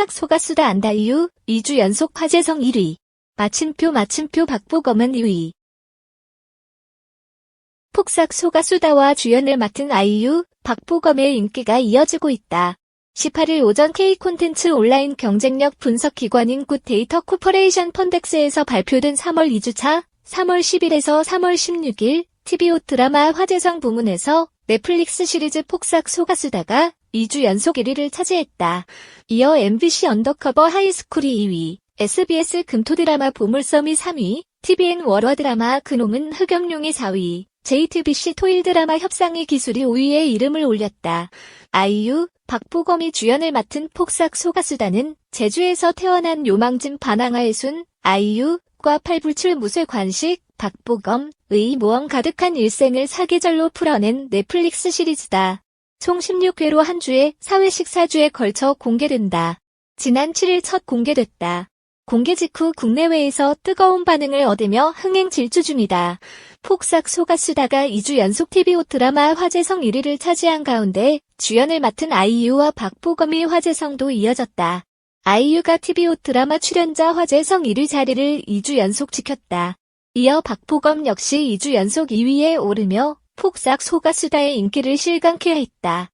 폭삭 소가수다 안다 이유 2주 연속 화제성 1위. 마침표 마침표 박보검은 2위. 폭삭 소가수다와 주연을 맡은 아이유, 박보검의 인기가 이어지고 있다. 18일 오전 K 콘텐츠 온라인 경쟁력 분석 기관인 굿데이터 코퍼레이션 펀덱스에서 발표된 3월 2주차 3월 10일에서 3월 16일 TVO 드라마 화제성 부문에서 넷플릭스 시리즈 폭삭 소가수다가 2주 연속 1위를 차지했다. 이어 MBC 언더커버 하이스쿨이 2위, SBS 금토 드라마 보물섬이 3위, TVN 월화 드라마 그놈은 흑염룡이 4위, JTBC 토일 드라마 협상의 기술이 5위에 이름을 올렸다. 아이유, 박보검이 주연을 맡은 폭삭 소가수다는 제주에서 태어난 요망진 반항아의 순, 아이유과 팔불출 무쇠 관식, 박보검의 모험 가득한 일생을 사계절로 풀어낸 넷플릭스 시리즈다. 총 16회로 한 주에 4회씩 4주에 걸쳐 공개된다. 지난 7일 첫 공개됐다. 공개 직후 국내외에서 뜨거운 반응을 얻으며 흥행 질주 중이다. 폭삭 소가수다가 2주 연속 TVO 드라마 화제성 1위를 차지한 가운데 주연을 맡은 아이유와 박보검의 화제성도 이어졌다. 아이유가 TVO 드라마 출연자 화제성 1위 자리를 2주 연속 지켰다. 이어 박보검 역시 2주 연속 2위에 오르며 폭삭 소가수다의 인기를 실감케 했다.